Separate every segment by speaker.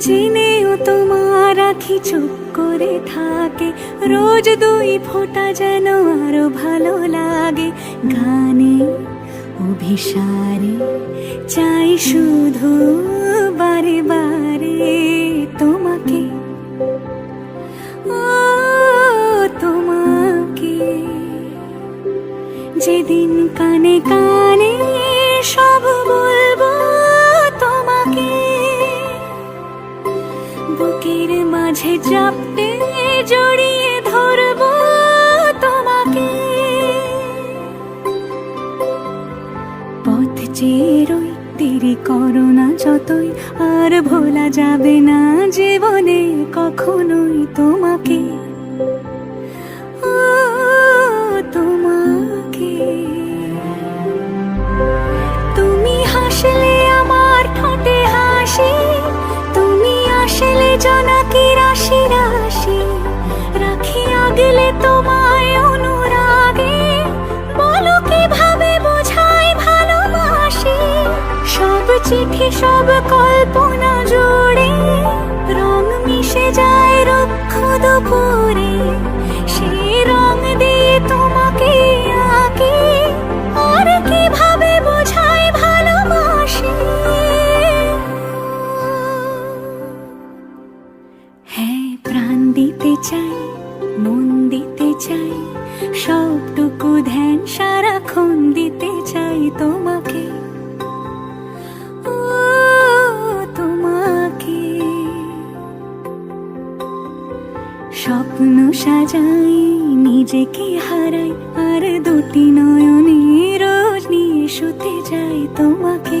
Speaker 1: জেনেও তোমার আখি চুপ করে থাকে। রোজ দুই ফোঁটা যেন আরও ভালো লাগে। গানে, অভিসারে, চাই শুধু বারে বারে তোমাকে। দেরি করো না যতই, আর ভোলা যাবে না জীবনে কখনোই তোমাকে। তোমাকে। তুমি হাসলে আমার ঠোঁটে হাসি, তুমি আসলে জনাকি সব কল্পনা জুড়ে রং মিশে যায় রক্ষ দুপুরে। সেই রং দিয়ে তোমাকে আঁকি, আর ভালোবাসি? হ্যাঁ প্রাণ দিতে চাই, মন দিতে চাই, সবটুকু ধ্যান সারাক্ষণ স্বপ্ন সাজাই নিজেকে হারাই আর দুটি নয়নে রোজ নিয়ে শুতে যাই তোমাকে।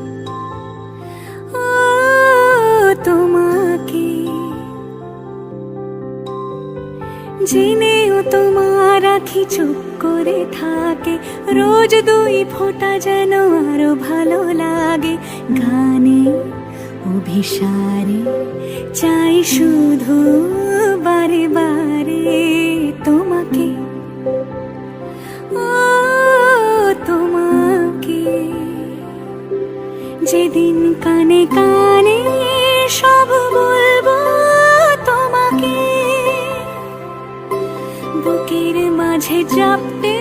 Speaker 1: জেনেও তোমার আখি চুপ করে থাকে। রোজ দুই ফোঁটা যেন আরও ভালো লাগে। গানে, অভিসারে, চাই শুধু বারে বারে তোমাকে। তোমাকে। যেদিন chạm tim